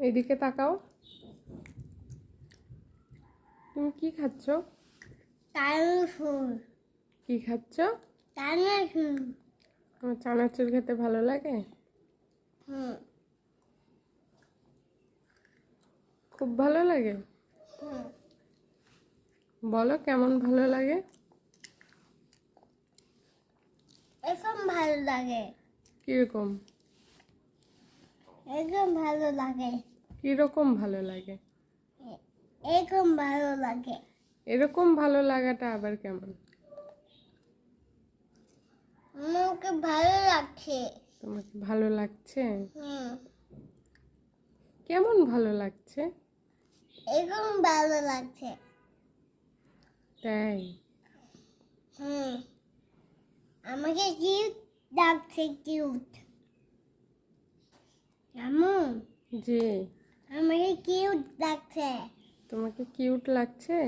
এইদিকে তাকাও। তুমি কি খাচ্ছ? কি খাচ্ছ? আমার চানাচুর খেতে ভালো লাগে? হুম। খুব ভালো লাগে? হুম। বলো কেমন ভালো লাগে? এরকম ভালো লাগে। কীরকম? এরকম ভালো লাগে। কীরকম ভালো লাগে? এরকম ভালো লাগে। এরকম ভালো লাগাটা আবার কেমন? আমাকে ভালো লাগছে। তোমাকে ভালো লাগছে? হুম। কেমন ভালো লাগছে? এরকম ভালো লাগছে। তাই? হুম। আমাকে কিউট লাগছে কিউট? এমন জি। আমাকে কিউট লাগছে। তোমাকে কিউট লাগছে?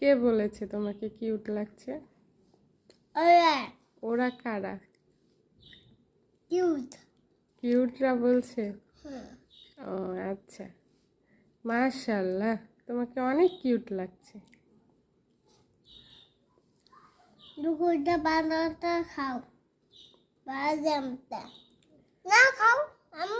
কে বলেছে তোমাকে কিউট লাগছে? ওরা। ওরা কারা? কিউট কিউটরা বলছে? ও আচ্ছা। মাশাল্লাহ তোমাকে অনেক কিউট লাগছে। দুপুরটা বারোটা খাও। বাজামটা। না খাও আমি